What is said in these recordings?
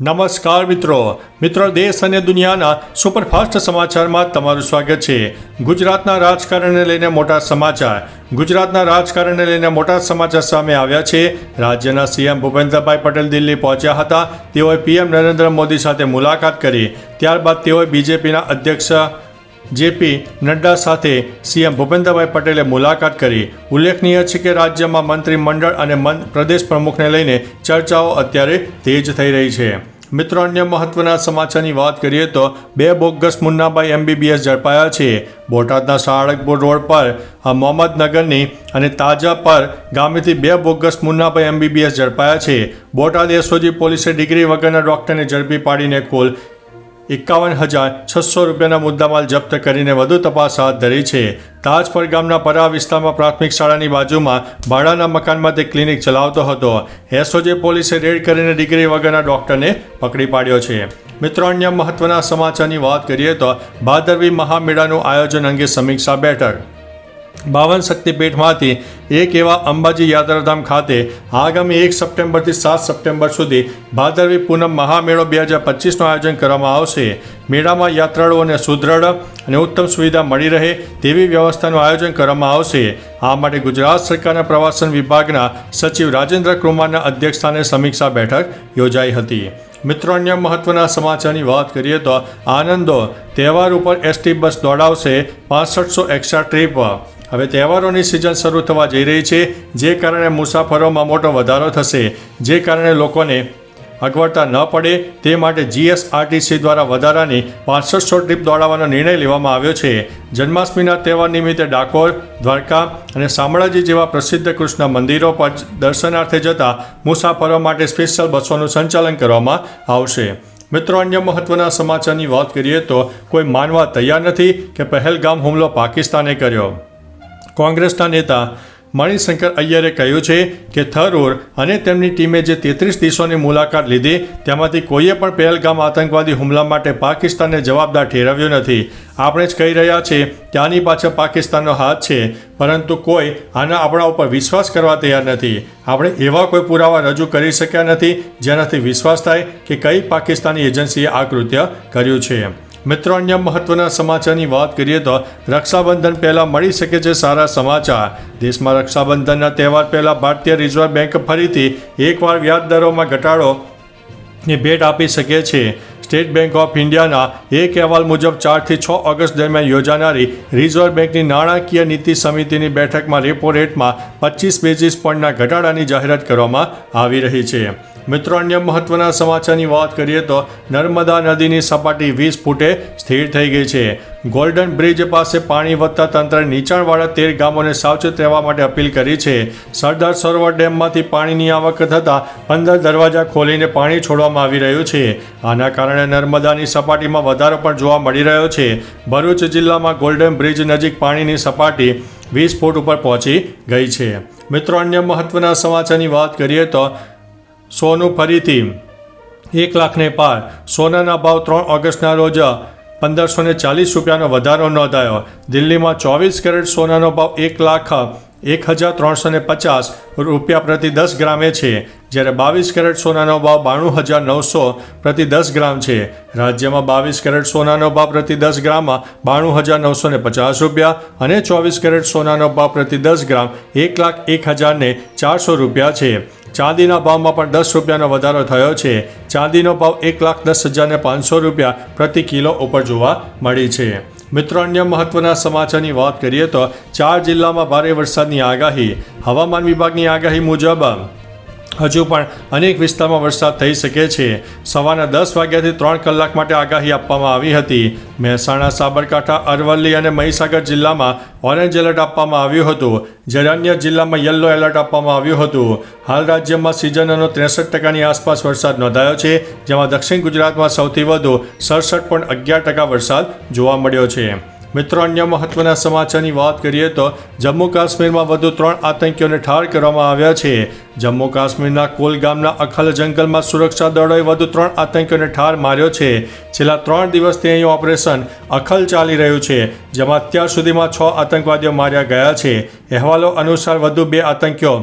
નમસ્કાર મિત્રો. મિત્રો, દેશ અને દુનિયાના સુપરફાસ્ટ સમાચારમાં તમારું સ્વાગત છે. ગુજરાતના રાજકારણને લઈને મોટા સમાચાર. ગુજરાતના રાજકારણને લઈને મોટા સમાચાર સામે આવ્યા છે. રાજ્યના સીએમ ભૂપેન્દ્રભાઈ પટેલ દિલ્હી પહોંચ્યા હતા. તેઓએ પીએમ નરેન્દ્ર મોદી સાથે મુલાકાત કરી. ત્યારબાદ તેઓએ બીજેપીના અધ્યક્ષ જેપી નડ્ડા સાથે સીએમ ભૂપેન્દ્રભાઈ પટેલે મુલાકાત કરી. ઉલ્લેખનીય છે કે રાજ્યમાં મંત્રીમંડળ અને પ્રદેશ પ્રમુખને લઈને ચર્ચાઓ અત્યારે તેજ થઈ રહી છે. મિત્રો, અન્ય મહત્વના સમાચારની વાત કરીએ તો બે બોગસ મુન્નાભાઈ એમબીબીએસ ઝડપાયા છે. બોટાદના શાળકપુર રોડ પર મોહમ્મદનગરની અને તાજા પર ગામેથી બે બોગસ મુન્નાભાઈ એમબીબીએસ ઝડપાયા છે. બોટાદ એસઓજી પોલીસે ડિગ્રી વગરના ડોક્ટરને ઝડપી પાડીને કુલ એકાવન હજાર છસો રૂપિયાના મુદ્દામાલ જપ્ત કરીને વધુ તપાસ હાથ ધરી છે. તાજપર ગામના પરા વિસ્તારમાં પ્રાથમિક શાળાની બાજુમાં ભાડાના મકાનમાં તે ક્લિનિક ચલાવતો હતો. એસઓજે પોલીસે રેડ કરીને ડિગ્રી વગરના ડોક્ટરને પકડી પાડ્યો છે. મિત્રો, અન્ય મહત્વના સમાચારની વાત કરીએ તો ભાદરવી મહામેળાનું આયોજન અંગે સમીક્ષા બેઠક. બાવન શક્તિપીઠમાંથી એક એવા અંબાજી યાત્રાધામ ખાતે આગામી એક સપ્ટેમ્બરથી સાત સપ્ટેમ્બર સુધી ભાદરવી પૂનમ મહામેળો બે હજાર પચીસનું આયોજન કરવામાં આવશે. મેળામાં યાત્રાળુઓને સુદૃઢ અને ઉત્તમ સુવિધા મળી રહે તેવી વ્યવસ્થાનું આયોજન કરવામાં આવશે. આ માટે ગુજરાત સરકારના પ્રવાસન વિભાગના સચિવ રાજેન્દ્ર કુમારના અધ્યક્ષસ્થાને સમીક્ષા બેઠક યોજાઈ હતી. મિત્રો, અન્ય મહત્વના સમાચારની વાત કરીએ તો આનંદો તહેવાર ઉપર એસટી બસ દોડાવશે પાસઠસો એક્સ્ટ્રા ટ્રીપ. હવે તહેવારોની સિઝન શરૂ થવા જઈ રહી છે, જે કારણે મુસાફરોમાં મોટો વધારો થશે. જે કારણે લોકોને અગવડતા ન પડે, તે માટે જીએસઆરટીસી દ્વારા વધારાની પાંસઠસો ટ્રીપ દોડાવવાનો નિર્ણય લેવામાં આવ્યો છે. જન્માષ્ટમીના તહેવાર નિમિત્તે ડાકોર, દ્વારકા અને શામળાજી જેવા પ્રસિદ્ધ કૃષ્ણ મંદિરો પર દર્શનાર્થે જતા મુસાફરો માટે સ્પેશિયલ બસોનું સંચાલન કરવામાં આવશે. મિત્રો, અન્ય મહત્વના સમાચારની વાત કરીએ તો કોઈ માનવા તૈયાર નથી કે પહેલગામ હુમલો પાકિસ્તાને કર્યો. કોંગ્રેસના નેતા મણિશંકર અય્યરે કહ્યું છે કે થરૂર અને તેમની ટીમે જે તેત્રીસ દેશોની મુલાકાત લીધી, તેમાંથી કોઈએ પણ પહેલગામ આતંકવાદી હુમલા માટે પાકિસ્તાનને જવાબદાર ઠેરવ્યો નથી. આપણે જ કહી રહ્યા કે આની પાછળ પાકિસ્તાનનો હાથ છે, પરંતુ કોઈ આના આપણા ઉપર વિશ્વાસ કરવા તૈયાર નથી. આપણે એવા કોઈ પુરાવા રજૂ કરી શક્યા નથી, જેનાથી વિશ્વાસ થાય કે કઈ પાકિસ્તાની એજન્સીએ આ કૃત્ય કર્યું છે. મિત્રો, અન્ય મહત્વના સમાચારની વાત કરીએ તો રક્ષાબંધન પહેલાં મળી શકે છે સારા સમાચાર. દેશમાં રક્ષાબંધનના તહેવાર પહેલાં ભારતીય રિઝર્વ બેંક ફરીથી એકવાર વ્યાજ દરોમાં ઘટાડો ની ભેટ આપી શકે છે. સ્ટેટ બેંક ઓફ ઇન્ડિયાના એક અહેવાલ મુજબ ચારથી છ ઓગસ્ટ દરમિયાન યોજાનારી રિઝર્વ બેંકની નાણાકીય નીતિ સમિતિની બેઠકમાં રેપો રેટમાં પચીસ બેઝિસ પોઈન્ટના ઘટાડાની જાહેરાત કરવામાં આવી રહી છે. મિત્રો, અન્ય મહત્વના સમાચારની વાત કરીએ તો નર્મદા નદીની સપાટી વીસ ફૂટે સ્થિર થઈ ગઈ છે. ગોલ્ડન બ્રિજ પાસે પાણી વધતા તંત્રે નીચાણવાળા તેર ગામોને સાવચેત રહેવા માટે અપીલ કરી છે. સરદાર સરોવર ડેમમાંથી પાણીની આવક થતાં પંદર દરવાજા ખોલીને પાણી છોડવામાં આવી રહ્યું છે. આના કારણે નર્મદાની સપાટીમાં વધારો પણ જોવા મળી રહ્યો છે. ભરૂચ જિલ્લામાં ગોલ્ડન બ્રિજ નજીક પાણીની સપાટી વીસ ફૂટ ઉપર પહોંચી ગઈ છે. મિત્રો, અન્ય મહત્વના સમાચારની વાત કરીએ તો સોનું ફરીથી એક લાખને પાર. સોનાના ભાવ ત્રણ ઓગસ્ટના રોજ પંદરસો ને ચાલીસ રૂપિયાનો વધારો નોંધાયો. દિલ્હીમાં ચોવીસ કેરેટ સોનાનો ભાવ એક લાખ એક હજાર ત્રણસો ને પચાસ રૂપિયા પ્રતિ દસ ગ્રામે છે. જ્યારે બાવીસ કેરેટ સોનાનો ભાવ બાણું હજાર નવસો પ્રતિ દસ ગ્રામ છે. રાજ્યમાં બાવીસ કેરેટ સોનાનો ભાવ પ્રતિ દસ ગ્રામમાં બાણું હજાર નવસો ને પચાસ રૂપિયા અને ચોવીસ કેરેટ સોનાનો ભાવ પ્રતિ દસ ગ્રામ એક લાખ એક હજારને ચારસો રૂપિયા છે. ચાંદીના ભાવમાં પણ દસ રૂપિયાનો વધારો થયો છે. ચાંદીનો ભાવ એક લાખ દસ હજારને પાંચસો રૂપિયા પ્રતિ કિલો ઉપર જોવા મળી છે. મિત્રો, અન્ય મહત્વના સમાચારની વાત કરીએ તો ચાર જિલ્લામાં ભારે વરસાદની આગાહી. હવામાન વિભાગની આગાહી મુજબ હજુ પણ અનેક વિસ્તારમાં વરસાદ થઈ શકે છે. સવારના દસ વાગ્યાથી ત્રણ કલાક માટે આગાહી આપવામાં આવી હતી. મહેસાણા, સાબરકાંઠા, અરવલ્લી અને મહીસાગર જિલ્લામાં ઓરેન્જ એલર્ટ આપવામાં આવ્યું હતું. જ્યારે અન્ય જિલ્લામાં યલો એલર્ટ આપવામાં આવ્યું હતું. હાલ રાજ્યમાં સિઝનનો ત્રેસઠ ટકાની આસપાસ વરસાદ નોંધાયો છે, જેમાં દક્ષિણ ગુજરાતમાં સૌથી વધુ સડસઠ પોઈન્ટ અગિયાર ટકા વરસાદ જોવા મળ્યો છે. મિત્રો, અન્ય મહત્વના સમાચારની વાત કરીએ તો જમ્મુ કાશ્મીરમાં વધુ ત્રણ આતંકીઓને ઠાર કરવામાં આવ્યા છે. જમ્મુ કાશ્મીરના કોલગામના અખલ જંગલમાં સુરક્ષા દળોએ વધુ ત્રણ આતંકીઓને ઠાર માર્યો છે. છેલ્લા ત્રણ દિવસથી અહીં ઓપરેશન અખલ ચાલી રહ્યું છે, જેમાં અત્યાર સુધીમાં છ આતંકવાદીઓ માર્યા ગયા છે. અહેવાલો અનુસાર વધુ બે આતંકીઓ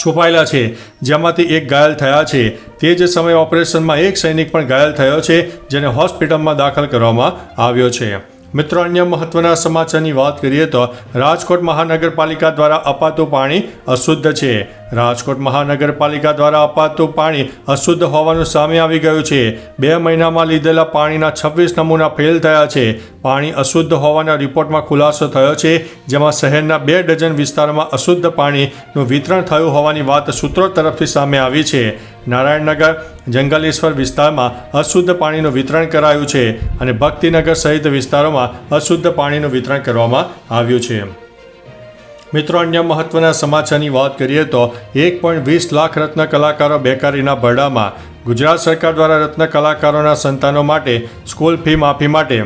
છુપાયેલા છે, જેમાંથી એક ઘાયલ થયા છે. તે જ સમયે ઓપરેશનમાં એક સૈનિક પણ ઘાયલ થયો છે, જેને હોસ્પિટલમાં દાખલ કરવામાં આવ્યો છે. મિત્રો અન્ય મહત્વના સમાચારની વાત કરીએ તો રાજકોટ મહાનગરપાલિકા દ્વારા અપાતું પાણી અશુદ્ધ છે. રાજકોટ મહાનગરપાલિકા દ્વારા અપાતું પાણી અશુદ્ધ હોવાનું સામે આવી ગયું છે. બે મહિનામાં લીધેલા પાણીના છવ્વીસ નમૂના ફેલ થયા છે. પાણી અશુદ્ધ હોવાના રિપોર્ટમાં ખુલાસો થયો છે, જેમાં શહેરના બે ડઝન વિસ્તારોમાં અશુદ્ધ પાણીનું વિતરણ થયું હોવાની વાત સૂત્રો તરફથી સામે આવી છે. નારાયણનગર, જંગલેશ્વર વિસ્તારમાં અશુદ્ધ પાણીનું વિતરણ કરાયું છે અને ભક્તિનગર સહિત વિસ્તારોમાં અશુદ્ધ પાણીનું વિતરણ કરવામાં આવ્યું છે. મિત્રો, અન્ય મહત્વના સમાચારની વાત કરીએ તો એક પોઈન્ટ વીસ લાખ રત્ન કલાકારો બેકારીના ભરડામાં. ગુજરાત સરકાર દ્વારા રત્ન કલાકારોના સંતાનો માટે સ્કૂલ ફી માફી માટે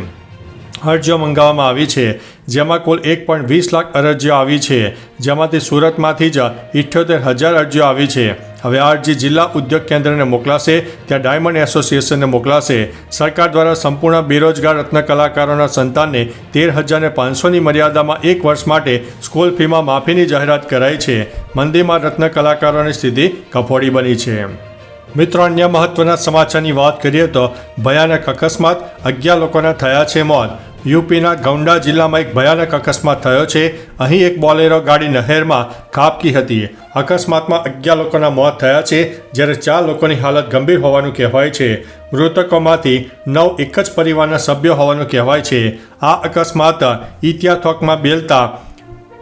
અરજીઓ મંગાવવામાં આવી છે. જેમાં કુલ એક પોઈન્ટ વીસ લાખ અરજીઓ આવી છે. જેમાંથી સુરતમાંથી જ ઇઠ્યોતેર હજાર અરજીઓ આવી છે. હવે આ અરજી જિલ્લા ઉદ્યોગ કેન્દ્રને મોકલાશે, ત્યાં ડાયમંડ એસોસિએશનને મોકલાશે. સરકાર દ્વારા સંપૂર્ણ બેરોજગાર રત્ન કલાકારોના સંતાનને તેર હજારને પાંચસોની મર્યાદામાં એક વર્ષ માટે સ્કૂલ ફીમાં માફીની જાહેરાત કરાઈ છે. મંદીમાં રત્ન કલાકારોની સ્થિતિ કફોડી બની છે. મિત્રો, અન્ય મહત્વના સમાચારની વાત કરીએ તો ભયાનક અકસ્માત, અગિયાર લોકોના થયા છે મોત. યુપીના ગૌંડા જિલ્લામાં એક ભયાનક અકસ્માત થયો છે. અહીં એક બોલેરો ગાડી નહેરમાં ખાબકી હતી. અકસ્માતમાં અગિયાર લોકોના મોત થયા છે, જ્યારે ચાર લોકોની હાલત ગંભીર હોવાનું કહેવાય છે. મૃતકોમાંથી નવ એક જ પરિવારના સભ્યો હોવાનું કહેવાય છે. આ અકસ્માત ઇતિયાથોકમાં બેલતા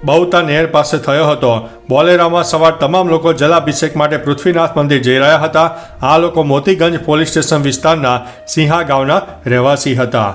બહુતા નહેર પાસે થયો હતો. બોલેરામાં સવાર તમામ લોકો જલાભિષેક માટે પૃથ્વીનાથ મંદિર જઈ રહ્યા હતા. આ લોકો મોતીગંજ પોલીસ સ્ટેશન વિસ્તારના સિંહા ગામના રહેવાસી હતા.